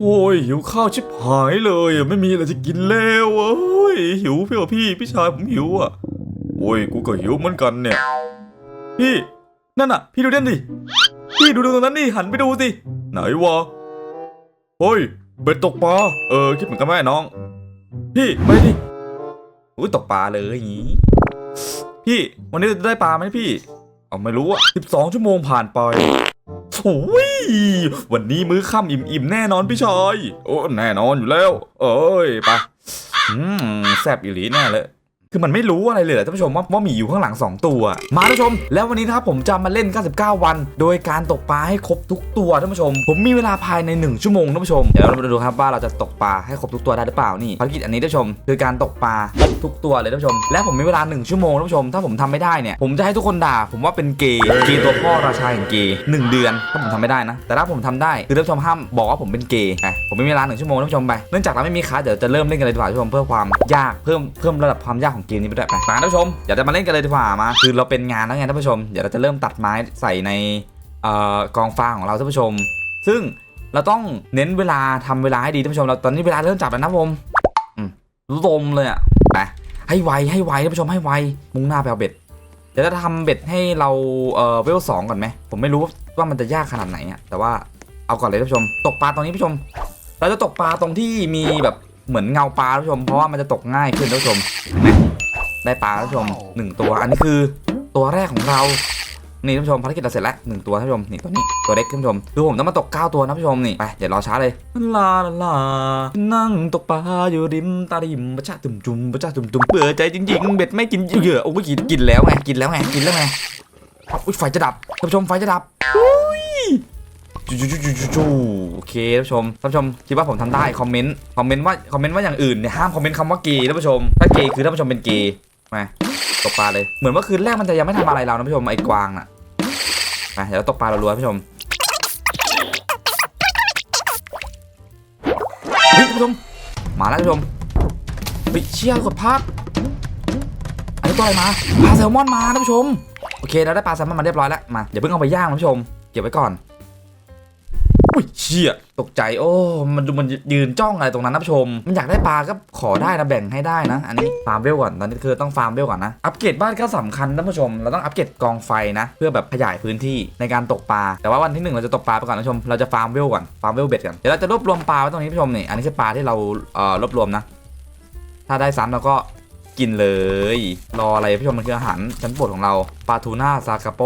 โอ้ยหิวข้าวชิบหายเลยอะไม่มีอะไรจะกินแล้วอะเฮ้ยหิวพี่ว่าพี่พี่ชายผมหิวอะโอ้ยกูก็หิวเหมือนกันเนี่ย พี่นั่นน่ะ พี่ดูนั่นดิพี่ดูตรงนั้นดิหันไปดูสิไหนวะเฮ้ยเบ็ดตกปลาเออคิดเหมือนกันไหมน้อง พี่ไปดิอุ้ยตกปลาเลยอย่างงี้ พี่วันนี้จะได้ปลาไหมพี่เอาไม่รู้อะ12ชั่วโมงผ่านไป โอ้ยวันนี้มื้อค่ำอิ่มๆแน่นอนพี่ชอย โอ้แน่นอนอยู่แล้ว เอ้ยไปอืมแซบอีหลีแน่เลย คือมันไม่รู้อะไรเลยเหรอท่านผู้ชมว่าว่ามีอยู่ข้างหลัง 2 ตัว มาท่านผู้ชม แล้ววันนี้นะครับผมจะมาเล่น 99 วัน โดยการตกปลาให้ครบทุกตัวท่านผู้ชม ผมมีเวลาภายใน 1 ชั่วโมงท่านผู้ชม เดี๋ยวเรามาดูครับว่าเราจะตกปลาให้ครบทุกตัวได้หรือเปล่านี่ภารกิจอันนี้ท่านผู้ชม คือการตกปลาทุกตัวเลยท่านผู้ชม และผมมีเวลา 1 ชั่วโมงท่านผู้ชม ถ้าผมทำไม่ได้เนี่ยผมจะให้ทุกคนด่า ผมว่าเป็นเกย์เกย์ตัวพ่อราชาแห่งเกย์หนึ่งเดือนถ้าผมทำไม่ได้นะ แต่ถ้าผมทำได้คือท่านผู้ชมห้ามบอกว่าผมเป็นเกย์นะผมมีเวลาหนึ่งชั่วโมงท่านผู้ชมไปเนื่องจากเราไม่มีค้าเดี๋ยวจะเริ่มเล่นกันเลยดีกว่าท่านผู้ชมเพื่อความยากเพิ่มเพิ่มระดับความยากของเกมนี้ไปด้วยไปมาท่านผู้ชมเดี๋ยวจะมาเล่นกันเลยดีกว่ามา คือเราเป็นงานแล้วไงท่านผู้ชมเดี๋ยวเราจะเริ่มตัดไม้ใส่ในออกองฟางของเราท่านผู้ชม ซึ่งเราต้องเน้นเวลาทำเวลาให้ดีท่านผู้ชมเราตอนนี้เวลาเริ่มจับแล้วนะผมอืมลมเลยอะไปให้ไวให้ไวท่านผู้ชมให้ไวมุ่งหน้าไปเอาเบ็ดเดี๋ยวจะทำเบ็ดให้เราเอ่อเวลสองก่อนไหมผมไม่รู้ว่ามันจะยากขนาดไหนอะแต่ว่าเอาก่อนเลยท่านผู้ชม ตกปลาตรงนี้ท่านผู้ชม เราจะตกปลาตรงที่มีแบบเหมือนเงาปลาท่านผู้ชมเพราะว่ามันจะตกง่ายขึ้นท่านผู้ชมเห็นไหม ได้ปลาท่านผู้ชมหนึ่งตัว อันนี้คือตัวแรกของเรา นี่ท่านผู้ชมภารกิจเราเสร็จแล้วหนึ่งตัวท่านผู้ชมนี่ตัวนี้ตัวเล็กท่านผู้ชมคือผมต้องมาตกเก้าตัวนะท่านผู้ชมนี่ไปเดี๋ยวรอช้าเลยลาลาลานั่งตกปลาอยู่ริมตาริมประชาตุ่มจุ่มประชาตุ่มจุ่มเปื่อใจจริงๆเบ็ดไม่กินเหยื่อโอ้ยกินกินแล้วไงกินแล้วไงกินแล้วไงอุ้ยไฟจะดับท่านผู้ชมไฟจะดับอุ้ยจูจูจูจูจูจูโอเคท่านผู้ชมท่านผู้ชมคิดว่าผมทำได้คอมเมนต์คอมเมนต์ว่าคอมเมนต์ว่าอย่างอื่นเนี่ยห้ามคอมเมนต์คำว่าเกย์ท่านผู้ชมถ้าเกย์คือท่านผู้ชมเป็นเกย์ มาตกปลาเลย เหมือนว่าคืนแรกมันจะยังไม่ทำอะไรเรานะท่านผู้ชมไอ้กวางน่ะมาเดี๋ยวเราตกปลาเราล้วนท่านผู้ชมเฮ้ยท่านผู้ชมมาแล้วท่านผู้ชมเฮ้ยเชี่ยกดภาพอันนี้ตัวอะไรมาปลาแซลมอนมาท่านผู้ชมโอเคเราได้ปลาแซลมอนมาเรียบร้อยแล้วมาอย่าเพิ่งเอาไปย่างท่านผู้ชมเก็บไว้ก่อน เชี่ยตกใจโอ้ มันดูมันยืนจ้องอะไรตรงนั้นนะผู้ชม มันอยากได้ปลาก็ขอได้นะแบ่งให้ได้นะ อันนี้ฟาร์มเวลก่อนตอนนี้คือต้องฟาร์มเวลก่อนนะ อัปเกรดบ้านก็สำคัญนะผู้ชม เราต้องอัปเกรดกองไฟนะ เพื่อแบบขยายพื้นที่ในการตกปลา แต่ว่าวันที่หนึ่งเราจะตกปลาไปก่อนนะผู้ชม เราจะฟาร์มเวลก่อน ฟาร์มเวลเบ็ดกันเดี๋ยวเราจะรวบรวมปลาไว้ตรงนี้ผู้ชมนี่ อันนี้คือปลาที่เราเอ่อรวบรวมนะ ถ้าได้ซ้ำเราก็กินเลย รออะไรผู้ชมมันคืออาหารชั้นโปรดของเราปลาทูน่าซากาโป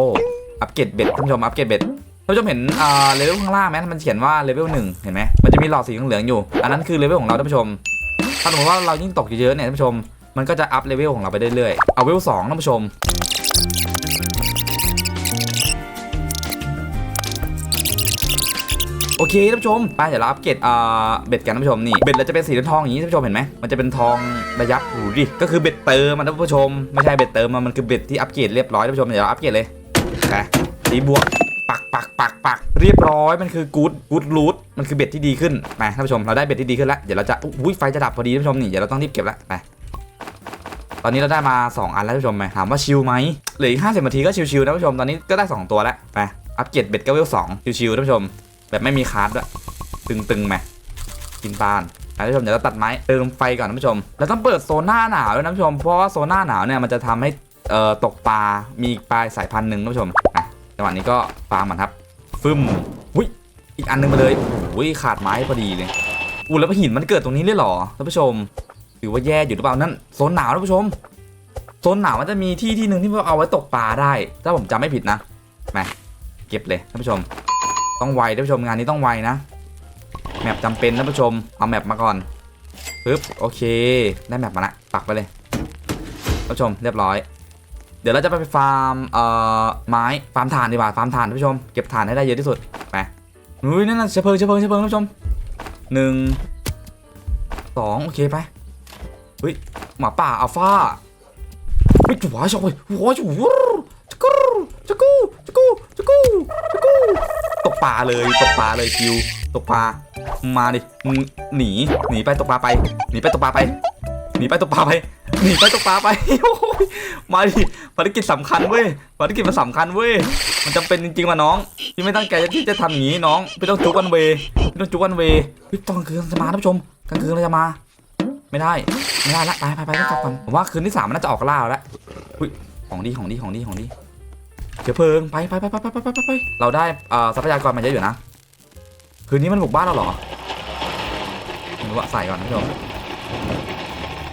อัปเกรดเบ็ดท่านผู้ชมอัปเกรดเบ็ด ท่านผู้ชมเห็นอ่าเลเวลข้างล่างไหมมันเขียนว่าเลเวลหนึ่งเห็นไหมมันจะมีหลอดสีเหลืองอยู่ อันนั้นคือเลเวลของเราท่านผู้ชม ถ้าสมมติว่าเรายิ่งตกเยอะๆเนี่ยท่านผู้ชม มันก็จะอัพเลเวลของเราไปเรื่อยๆ เอาเลเวลสองท่านผู้ชมโอเคท่านผู้ชมไปเดี๋ยวเราอัปเกรดอ่าเบ็ดกันท่านผู้ชมนี่เบ็ดเราจะเป็นสีทองอย่างนี้ท่านผู้ชมเห็นไหมมันจะเป็นทองระยับหูดิก็คือเบ็ดเติมมันท่านผู้ชมไม่ใช่เบ็ดเติมมันมันคือเบ็ดที่อัปเกรดเรียบร้อยท่านผู้ชมเดี๋ยวเราอัปเกรดเลยสีบวก ปักปักปักปักเรียบร้อยมันคือกู๊ดกู๊ดรูทมันคือเบ็ดที่ดีขึ้นไปท่านผู้ชมเราได้เบ็ดที่ดีขึ้นแล้วเดี๋ยวเราจะอุ้ยไฟจะดับพอดีท่านผู้ชมนี่เดี๋ยวเราต้องรีบเก็บแล้วไปตอนนี้เราได้มา 2 อันแล้วท่านผู้ชมไหมถามว่าชิลไหมเหลืออีกห้าสิบนาทีก็ชิลๆนะท่านผู้ชมตอนนี้ก็ได้ 2 ตัวแล้วไปอัปเกรดเบ็ดก็เวลสองชิลๆท่านผู้ชม แบบไม่มีคาร์ดด้วยตึงๆไหมกินปานท่านผู้ชมเดี๋ยวเราตัดไม้เติมไฟก่อนท่านผู้ชมเราต้องเปิดโซนหน้าหนาวด้วยนะท่านผู้ชมเพราะว่าโซนหน้าหนาวเนี่ยมันจะทำให้เอ่อตกปลามีปลาสายพันธุ์หนึ่งท่านผู้ชมอะ จังหวะนี้ก็ฟาร์มมันครับ ฟึมอุ้ยอีกอันหนึงมาเลยโอ้ยขาดไม้พอดีเลยอู้แล้วหินมันเกิดตรงนี้เลยเหรอท่านผู้ชมถือว่าแย่อยู่หรือเปล่านั่นโซนหนาวท่านผู้ชมโซนหนาวมันจะมีที่ที่หนึ่งที่เอาไว้ตกปลาได้ถ้าผมจำไม่ผิดนะมาเก็บเลยท่านผู้ชม ต้องไวท่านผู้ชมงานนี้ต้องไวนะแมปจำเป็นท่านผู้ชมเอาแมปมาก่อนปึ๊บโอเค ได้แมปมาละปักไปเลยท่านผู้ชมเรียบร้อย เดี๋ยวเราจะไปฟาร์มเอ่อไม้ฟาร์มถ่านดีกว่าฟาร์มถ่านท่านผู้ชมเก็บถ่านให้ได้เยอะที่สุดไปอุ้ยนั่นน่ะเชื้อเพลิงเชื้อเพลิงเชื้อเพลิงท่านผู้ชมหนึ่งสองโอเคไปเฮ้ยหมาป่าอัลฟาเฮ้ยจุ๋วชอยหัวจุ๋วจักรูจักรูจักรูจักรูจักรูตกปลาเลยตกปลาเลยคิวตกปลามาดิหนีหนีไปตกปลาไปหนีไปตกปลาไปหนีไปตกปลาไป หนีไปตกปลาไปมาดิภารกิจสำคัญเว้ยภารกิจมันสำคัญเว้ยมันจำเป็นจริงๆมาน้องพี่ไม่ตั้งใจที่จะทำหนีน้องพี่ต้องจุกวันเวพี่ต้องจุกวันเวพี่ตอนคืนจะมาท่านผู้ชมกลางคืนเราจะมา ไม่ได้ไม่ได้ละไปไปไปต้องกลับก่อนผมว่าคืนที่สามมันน่าจะออกล่าแล้วะของดีของดีของดีของดีเดี๋ยเพลิงไปไปไปไปไปไปไปเราได้ทรัพยากรมาเยอะอยู่นะคืนนี้มันบุกบ้านเราหรอไม่รู้ว่าใส่ก่อนท่านผู้ชม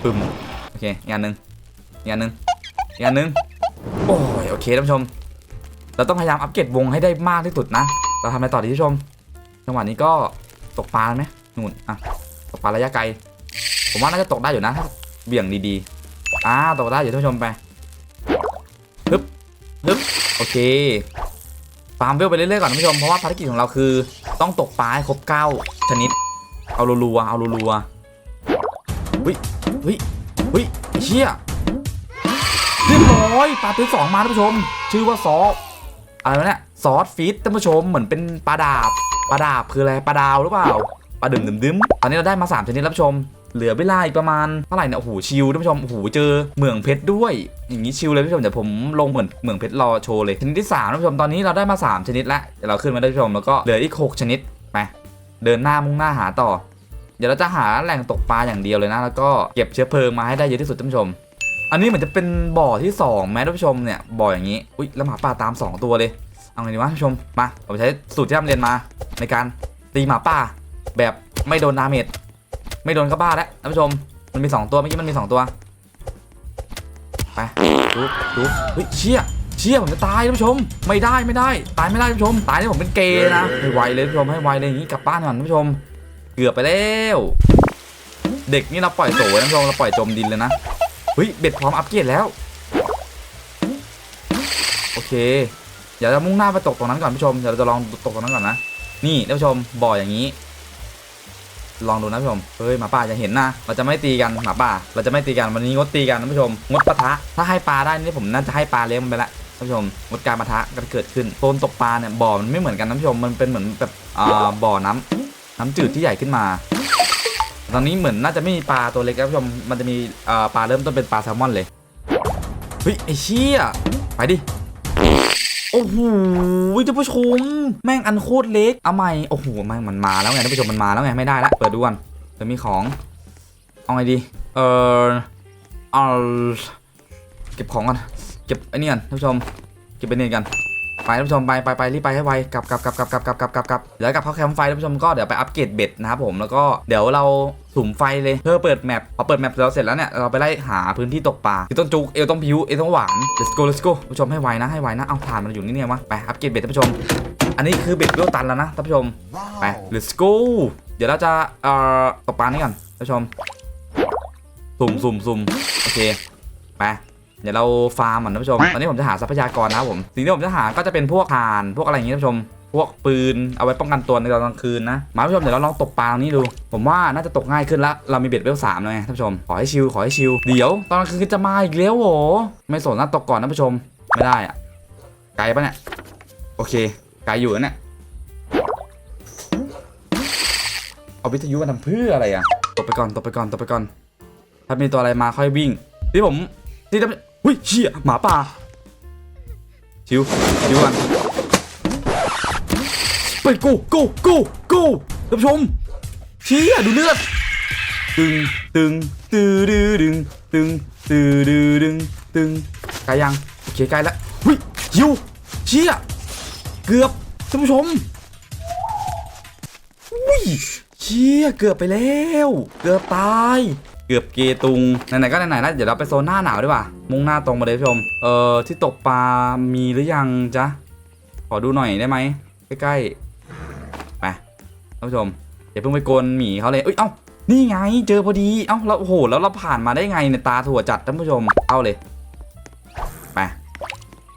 ปึ้ม โอเคอีกอันหนึ่งอีกอันหนึ่งอีกอันหนึ่งโอ้ยโอเคท่านผู้ชม เราต้องพยายามอัปเกรดวงให้ได้มากที่สุดนะ เราทำอะไรต่อดีท่านผู้ชม จังหวะนี้ก็ตกปลาไหมนู่นอะตกปลาระยะไกล ผมว่าน่าจะตกได้อยู่นะถ้าเบี่ยงดีๆอ่าตกได้อยู่ท่านผู้ชมไปฮึบฮึบโอเคฟาร์มเวลไปเรื่อยๆก่อนท่านผู้ชมเพราะว่าภารกิจของเราคือ ต้องตกปลาให้ครบ9ชนิด เอารัวๆเอารัวๆเฮ้ยเฮ้ย ฮ้ยเชี่ยเรียบร้อยปลาตัวสองมาท่านผู้ชม ชื่อว่าซอสอะไรเนี่ยซอสฟีดท่านผู้ชมเหมือนเป็นปลาดาบปลาดาบคืออะไรปลาดาวหรือเปล่าปลาดึมดึมดึมตอนนี้เราได้มา3ชนิดแล้วท่านผู้ชม เหลือเวลาอีกประมาณเท่าไหร่เนี่ยโอ้โหชิลท่านผู้ชมโอ้โหเจอเหมืองเพชรด้วย อย่างนี้ชิลเลยท่านผู้ชมเดี๋ยวผมลงเหมือนเหมืองเพชรรอโชว์เลยชนิดที่3ท่านผู้ชมตอนนี้เราได้มา 3 ชนิดแล้วเดี๋ยวเราขึ้นมาได้านผู้ชมแล้วก็เหลืออีก 6 ชนิดไปเดินหน้ามุ่งหน้าหาต่อ เดี๋ยวเราจะหาแหล่งตกปลาอย่างเดียวเลยนะ แล้วก็เก็บเชื้อเพลิงมาให้ได้เยอะที่สุดท่านผู้ชม อันนี้เหมือนจะเป็นบ่อที่สองแม้ท่านผู้ชมเนี่ยบ่ออย่างนี้ อุ้ยแล้วหมาป่าตามสองตัวเลย เอาไงดีวะท่านผู้ชม มาผมใช้สูตรที่เราเรียนมา ในการตีหมาป่า แบบไม่โดนดาเมจ ไม่โดนก็บ้าแล้วท่านผู้ชม มันมี 2 ตัวเมื่อกี้มันมี 2 ตัว ไปดูดูเฮ้ยเชี่ยเชี่ยผมจะตายท่านผู้ชม ไม่ได้ไม่ได้ ตายไม่ได้ท่านผู้ชม ตายนี่ผมเป็นเกย์นะให้ไวเลยท่านผู้ชมให้ไวเลยอย่างนี้กลับบ้านก่อนท่านผู้ชม เกือบไปแล้ว เด็กนี่เราปล่อยโสวยท่านผู้ชมเราปล่อยจมดินเลยนะเฮ้ยเบ็ดพร้อมอัปเกรดแล้ว โอเคเดี๋ยวจะมุ่งหน้าไปตกตรงนั้นก่อนท่านผู้ชมเดี๋ยวเราจะลองตกตรงนั้นก่อนนะนี่ท่านผู้ชมบ่ออย่างนี้ ลองดูนะท่านผู้ชมเฮ้ยหมาป่าจะเห็นนะเราจะไม่ตีกันหมาป่า เราจะไม่ตีกันวันนี้งดตีกันท่านผู้ชมงดปะทะถ้าให้ปลาได้นี่ผมน่าจะให้ปลาเลี้ยงมันไปละท่านผู้ชมงดการปะทะกันเกิดขึ้นโซนตกปลาเนี่ยบ่อมันไม่เหมือนกันท่านผู้ชมมันเป็นเหมือนแบบอ่าบ่อน้ำ น้ำจืดที่ใหญ่ขึ้นมา ตอนนี้เหมือนน่าจะไม่มีปลาตัวเล็กนะท่านผู้ชม มันจะมีปลาเริ่มต้นเป็นปลาแซลมอนเลย เฮ้ยไอ้เชี่ยไปดิ โอ้โหท่านผู้ชม แม่งอันโคตรเล็กเอาใหม่โอ้โหแม่งมันมาแล้วไงท่านผู้ชมมันมาแล้วไงไม่ได้ละเปิดดูก่อนเดี๋ยวมีของ เอาไงดี เออเอาเก็บของก่อนเก็บไอ้นี่ก่อนท่านผู้ชม เก็บไปเนี่กัน ไปท่านผู้ชมไปไปไปรีบไปให้ไวกลับกลับกลับกลับกลับกลับกลับกลับกลับเดี๋ยวกลับเข้าแคมป์ไฟท่านผู้ชมก็เดี๋ยวไปอัปเกรดเบ็ดนะครับผมแล้วก็เดี๋ยวเราสุ่มไฟเลยเพื่อเปิดแมปพอเปิดแมปเราเสร็จแล้วเนี่ยเราไปไล่หาพื้นที่ตกปลาคือต้นจุกเอวต้องพิวเอวต้องหวาน let's go let's go ผู้ชมให้ไวนะให้ไวนะเอาผ่านมันอยู่นี่เนี่ยวะไปอัปเกรดเบ็ดท่านผู้ชม อันนี้คือเบ็ดเวลตันแล้วนะท่านผู้ชมไป let's go เดี๋ยวเราจะเอ่อตกปลานี่ก่อนท่านผู้ชมสุ่มสุ่มสุ่มโอเคไป เดี๋ยวเราฟาร์มก่อนท่านผู้ชม ตอนนี้ผมจะหาทรัพยากรนะครับผม สิ่งที่ผมจะหาก็จะเป็นพวกถ่าน พวกอะไรอย่างงี้ท่านผู้ชม พวกปืน เอาไว้ป้องกันตัวในตอนกลางคืนนะ มาท่านผู้ชมเดี๋ยวเราลองตกปลาตรงนี้ดู ผมว่าน่าจะตกง่ายขึ้นละ เรามีเบ็ดเวลสามแล้วไงท่านผู้ชม ขอให้ชิล ขอให้ชิล เดี๋ยวตอนกลางคืนจะมาอีกแล้วโห ไม่สนนะตกก่อนท่านผู้ชม ไม่ได้อะไกลปะเนี่ย โอเค ไกลอยู่นะเนี่ย เอาวิทยุมาทำเพื่ออะไรอะตกไปก่อน ตกไปก่อน ตกไปก่อน ถ้ามีตัวอะไรมาค่อยวิ่ง ที่ผมที่ จะหุ้ยเชี่ยหมาป่าชิวชิวกันไปกูกูกูกูท่านผู้ชมเชี่ยดูเลือดตึงตึงตือดือดึงตึงตือดือดึงตึงกล้ยังโอเคใกล้แล้วหุ้ยชิวเชี่ยเกือบท่านผู้ชมอุ้ยเชี่ยเกือบไปแล้ว เกือบตาย เกือบเกตุงไหนๆก็ไหนๆแล้วเดี๋ยวเราไปโซนหน้าหนาวดีกว่า มุ่งหน้าตรงมาเลยผู้ชม เอ่อที่ตกปลามีหรือยังจ๊ะ ขอดูหน่อยได้ไหมใกล้ๆ ไปท่านผู้ชมอย่าเพิ่งไปโกนหมีเขาเลยเอ้ยเอ้านี่ไงเจอพอดี เอ้าแล้วโอ้โหแล้วเราผ่านมาได้ไงเนี่ยตาถั่วจัดท่านผู้ชมเอาเลยไป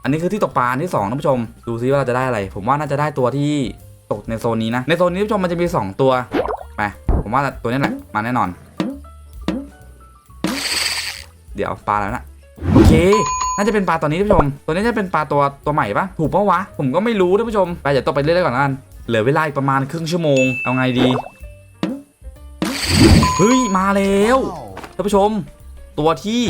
อันนี้คือที่ตกปลาที่สองท่านผู้ชม ดูซิว่าเราจะได้อะไร ผมว่าน่าจะได้ตัวที่ตกในโซนนี้นะในโซนนี้ท่านผู้ชมมันจะมี 2 ตัวไปผมว่าตัวนี้แหละมาแน่นอน เดี๋ยวปลาแล้วนะโอเค น่าจะเป็นปลาตัวนี้ท่านผู้ชม ตัวนี้จะเป็นปลาตัวตัวใหม่ปะถูกปะวะ ผมก็ไม่รู้ท่านผู้ชม ไปเดี๋ยวตกไปเรื่อยๆก่อนละกัน เหลือเวลาอีกประมาณครึ่งชั่วโมง เอาไงดี เฮ้ย มาแล้วท่านผู้ชม ตัวที่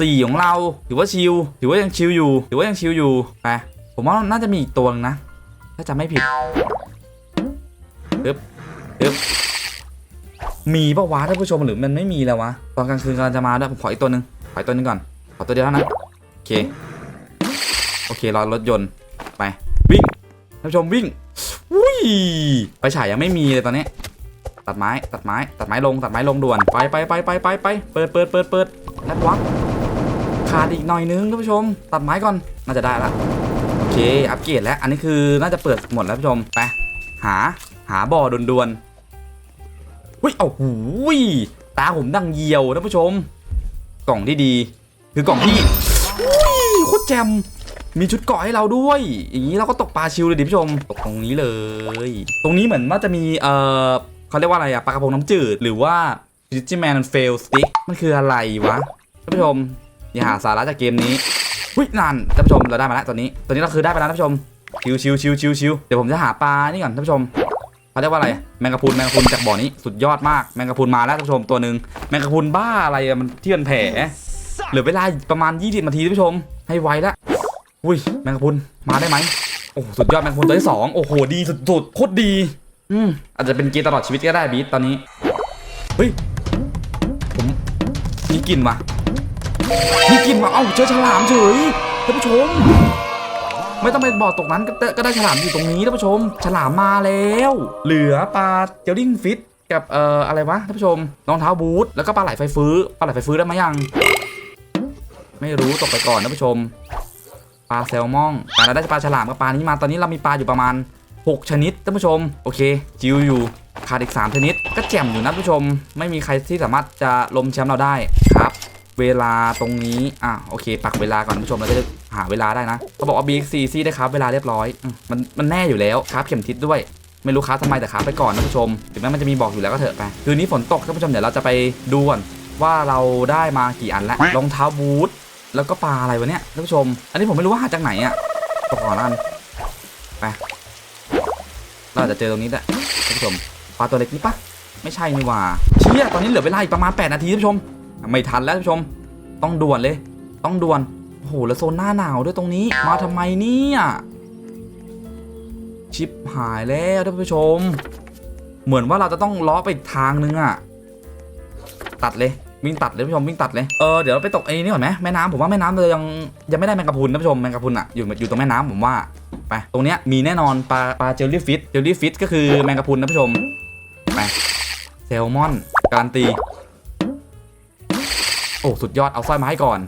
สี่ของเรา ถือว่าชิล ถือว่ายังชิลอยู่ ถือว่ายังชิลอยู่ ไป ผมว่าน่าจะมีอีกตัวนึงนะ ถ้าจำไม่ผิดปึ๊บปึ๊บมีปะวะท่านผู้ชมหรือมันไม่มีแล้ววะ ตอนกลางคืนกำลังจะมาด้วยผมขออีกตัวหนึ่ง ขออีกตัวนึงก่อนขอตัวเดียวเท่านั้นโอเคโอเครอรถยนต์ไปวิ่งท่านผู้ชมวิ่งอุ้ยไปฉายยังไม่มีเลยตอนนี้ ตัดไม้ตัดไม้ตัดไม้ลงตัดไม้ลงด่วนไปไปไปไปไปไปเปิดเปิดเปิดเปิดแลดวักขาดอีกหน่อยนึงท่านผู้ชม ตัดไม้ก่อนน่าจะได้ละโอเคอัปเกรดแล้วอันนี้คือน่าจะเปิดหมดแล้วท่านผู้ชมไปหาหาบ่อด่วนๆหุ้ยเอาหูตาผมดังเยียวท่านผู้ชม กล่องที่ดี คือกล่องที่อุ้ยโคตรแจ่มมีชุดเกาะให้เราด้วย อย่างนี้เราก็ตกปลาชิวเลยดิผู้ชม ตกตรงนี้เลย ตรงนี้เหมือนว่าจะมี เอ่อเขาเรียกว่าอะไรอะปลากระพงน้ำจืด หรือว่า f i s h m a n fail stick มันคืออะไรวะท่านผู้ชม อย่าหาสาระจากเกมนี้หุ้ยนั่นท่านผู้ชมเราได้มาแล้วตัวนี้ตัวนี้เราคือได้ไปแล้วท่านผู้ชม ชิวชิวชิวชิวชิวเดี๋ยวผมจะหาปลานี่ก่อนท่านผู้ชม เขาเรียกว่าอะไรแมงกะพรุนแมงกะพรุนจากบ่อนี้สุดยอดมากแมงกะพรุนมาแล้วท่านผู้ชมตัวหนึ่งแมงกะพรุนบ้าอะไรมันที่มันแผลเหลือเวลาประมาณ 20นาทีท่านผู้ชม ให้ไวแล้วอุ้ยแมงกะพรุนมาได้ไหมโอ้สุดยอดแมงกะพรุนตัวที่สองโอ้โหดีสุดๆโคตรดี อืมอาจจะเป็นเกมตลอดชีวิตก็ได้บีทตอนนี้เฮ้ยผมมีกลิ่นว่ะมีกลิ่นว่ะเอ้าเจอฉลามเฉยท่านผู้ชม ไม่ต้องไปบ่อตกนั้นก็ได้ก็ได้ฉลามอยู่ตรงนี้ท่านผู้ชม ฉลามมาแล้ว เหลือปลาเจลลิงฟิตกับเอ่ออะไรวะท่านผู้ชมรองเท้าบูทแล้วก็ปลาไหลไฟฟื้อปลาไหลไฟฟื้อได้ไหมยัง ไม่รู้ตกไปก่อนท่านผู้ชมปลาแซลมอนอ่าเราได้ปลาฉลามกับปลานี้มาตอนนี้เรามีปลาอยู่ประมาณ 6 ชนิดท่านผู้ชม โอเค จิวอยู่ขาดอีก 3 ชนิด ก็แจ่มอยู่นะท่านผู้ชม ไม่มีใครที่สามารถจะล้มแชมป์เราได้ครับ เวลาตรงนี้อะโอเค ปักเวลาก่อนท่านผู้ชมเราจะ หาเวลาได้นะเขาบอกว่า BXC ซีได้ครับเวลาเรียบร้อยมันมันแน่อยู่แล้วครับเข็มทิศด้วยไม่รู้ครับทำไมแต่ครับไปก่อนท่านผู้ชมถึงแม้มันจะมีบอกอยู่แล้วก็เถอะไปคืนนี้ฝนตกท่านผู้ชมเดี๋ยวเราจะไปดูก่อนว่าเราได้มากี่อันแล้วรองเท้าบูทแล้วก็ปลาอะไรวะเนี่ยท่านผู้ชม อันนี้ผมไม่รู้ว่าหาจากไหนอะตกก่อนละกันไปเราจะเจอตรงนี้แหละท่านผู้ชมปลาตัวเล็กนี่ปะไม่ใช่นี่หว่าเชี่ยตอนนี้เหลือเวลาอีกประมาณ 8 นาทีท่านผู้ชม ไม่ทันแล้วท่านผู้ชม ต้องด่วนเลย ต้องด่วน โอ้โหแล้วโซนหน้าหนาวด้วยตรงนี้ มาทำไมเนี่ยชิปหายแล้วท่านผู้ชม เหมือนว่าเราจะต้องล้อไปอีกทางนึงอะตัดเลยวิ่งตัดเลยท่านผู้ชมวิ่งตัดเลยเออเดี๋ยวเราไปตกไอ้นี่ก่อนไหมแม่น้ำผมว่าแม่น้ำเรายังยังไม่ได้แมงกะพรุนท่านผู้ชมแมงกะพรุนอะอยู่อยู่ตรงแม่น้ำผมว่าไปตรงเนี้ยมีแน่นอนปลาปลาเจลลี่ฟิตเจลลี่ฟิตก็คือแมงกะพรุนท่านผู้ชมไปแซลมอนการันตีโอ้สุดยอดเอาสร้อยมาให้ก่อน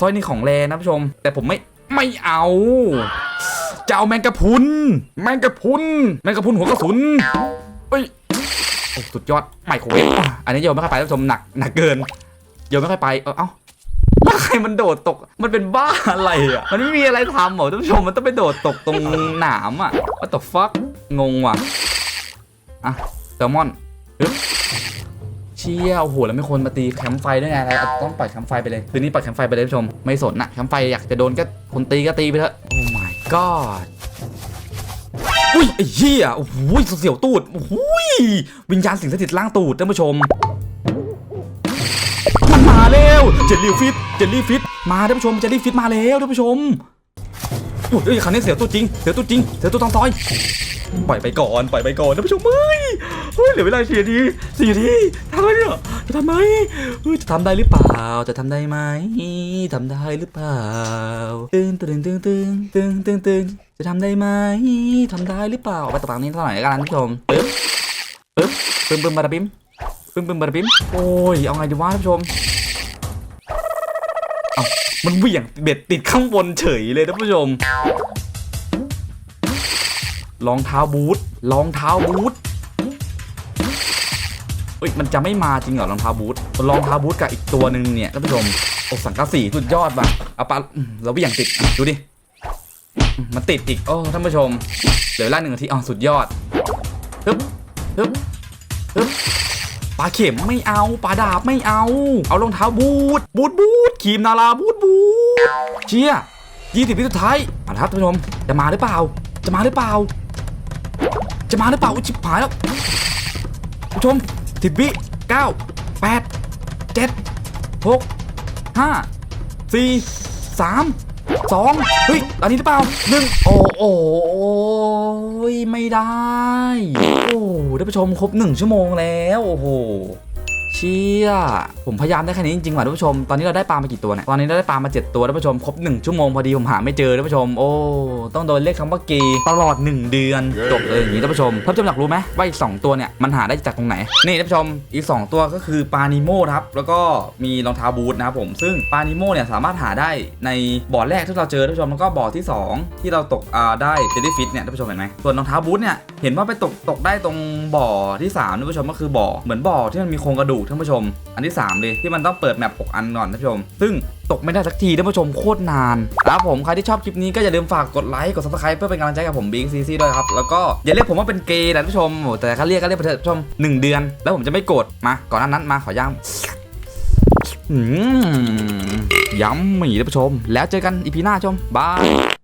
สร้อยนี่ของแรนะผู้ชม แต่ผมไม่ไม่เอาจะเอาแมงกะพุนแมงกะพุนแมงกะพุนหัวกระสุนเอ้ยสุดยอดไมโครเวฟอะอันนี้โยนไม่ค่อยไปท่านผู้ชมหนักหนักเกินโยนไม่ค่อยไปเออเอ้าใครมันโดดตก มันเป็นบ้าอะไรอะ มันไม่มีอะไรทำหรอท่านผู้ชมมันต้องไปโดดตกตรงหนามอะ what the fuck งงว่ะอะแซลมอนปึ๊บ ชี่ยโอ้โหแล้วไม่คนมาตีแคมป์ไฟด้วยไงเราต้องปล่อยแคมป์ไฟไปเลยคืนนี้ปล่อยแคมป์ไฟไปเลยท่านผู้ชมไม่สนนะแคมป์ไฟอยากจะโดนก็คนตีก็ตีไปเถอะโอ้ my god อุ้ยไอ้เหี้ยโอ้โหเสียวตูดโอ้โหวิญญาณสิงสถิตล่างตูดท่านผู้ชม มันมาแล้วเจลลี่ฟิตเจลลี่ฟิตมาท่านผู้ชมเจลลี่ฟิตมาแล้วท่านผู้ชมโอ้ยคันนี้เสียวตูดจริงเสียวตูดจริงเสียวตูดตองต้อย ปล่อยไปก่อนปล่อยไปก่อนท่านผู้ชมเฮ้ย ฮ้ยเหลือเวลาสี่นาทีสี่นาทีทำไมเนี่ยจะทำไหมเฮ้ยจะทำได้หรือเปล่า จะทำได้ไหมทำได้หรือเปล่า ตึงตึงตึงตึงตึงตึงตึงจะทำได้ไหมทำได้หรือเปล่าอาไปตกปากนี้เท่าไหร่กันท่านผู้ชมปึ๊บปึ๊บปึ้มปึ้มบาราบิมปึ้มปึ้มบาราบิมโอ้ยเอาไงดีวะท่านผู้ชมมันเหวี่ยงเบ็ดติดข้างบนเฉยเลยท่านผู้ชมรองเท้าบูทรองเท้าบูท เฮ้ยมันจะไม่มาจริงเหรอรองเท้าบูทรองเท้าบูทกับอีกตัวหนึ่งเนี่ยท่านผู้ชมโอ้สังกะสีสุดยอดว่ะเอาปะเราไม่อย่างติดดูดิมันติดอีกโอ้ท่านผู้ชมเหลือเวลาหนึ่งนาทีอ๋อสุดยอดฮึบฮึบฮึบปลาเข็มไม่เอาปลาดาบไม่เอา เอารองเท้าบูทบูทบูทครีมนาราบูทบูทเชียยี่สิบวิสุดท้ายเอาละครับท่านผู้ชมจะมาหรือเปล่า จะมาหรือเปล่า จะมาหรือเปล่าอุ๊ยชิบหายแล้วผู้ชม สิบวิเก้าแปดเจ็ดหกห้าสี่สามสองเฮ้ย อันนี้หรือเปล่าหนึ่งโอ้โอ้ยไม่ได้ โอ้ท่านผู้ชมครบหนึ่งชั่วโมงแล้ว โอ้โห เชี่ยผมพยายามได้แค่นี้จริงๆว่ะท่านผู้ชม ตอนนี้เราได้ปลามากี่ตัวเนี่ย ตอนนี้เราได้ปลามา 7 ตัวท่านผู้ชม ครบ 1 ชั่วโมงพอดีผมหาไม่เจอท่านผู้ชม โอ้ ต้องโดนเรียกคำว่าเกย์ตลอด 1 เดือนจบเลยอย่างนี้ท่านผู้ชม ท่านผู้ชมอยากรู้ไหมว่าอีก 2 ตัวเนี่ยมันหาได้จากตรงไหน นี่ท่านผู้ชม อีก 2 ตัวก็คือปลานิโมครับ แล้วก็มีรองเท้าบูทนะครับผม ซึ่งปลานิโมเนี่ยสามารถหาได้ในบ่อแรกที่เราเจอท่านผู้ชม แล้วก็บ่อที่ 2 ที่เราตกอ่าได้เจลลี่ฟิตเนี่ยท่านผู้ชมเห็นไหมส่วนรองเท้าบูทเนี่ยเห็นว่าไปตกตกได้ตรงบ่อที่3ท่านผู้ชมก็คือบ่อเหมือนบ่อที่มันมีโครงกระดูกท่านผู้ชม อันที่ 3 เลยที่มันต้องเปิดแมป6อันก่อนท่านผู้ชม ซึ่งตกไม่ได้สักทีท่านผู้ชมโคตรนานแล้วผมใครที่ชอบคลิปนี้ก็อย่าลืมฝากกดไลค์กด subscribe เพื่อเป็นกำลังใจกับผมบิงซีซีด้วยครับ แล้วก็อย่าเรียกผมว่าเป็นเกย์นะท่านผู้ชมแต่เขาเรียกก็เรียกไปเถอะท่านผู้ชม1เดือน แล้วผมจะไม่โกรธมาก่อนหน้านั้นมาขอย่างย้ำหมีท่านผู้ชม แล้วเจอกันอีพีหน้าชมบาย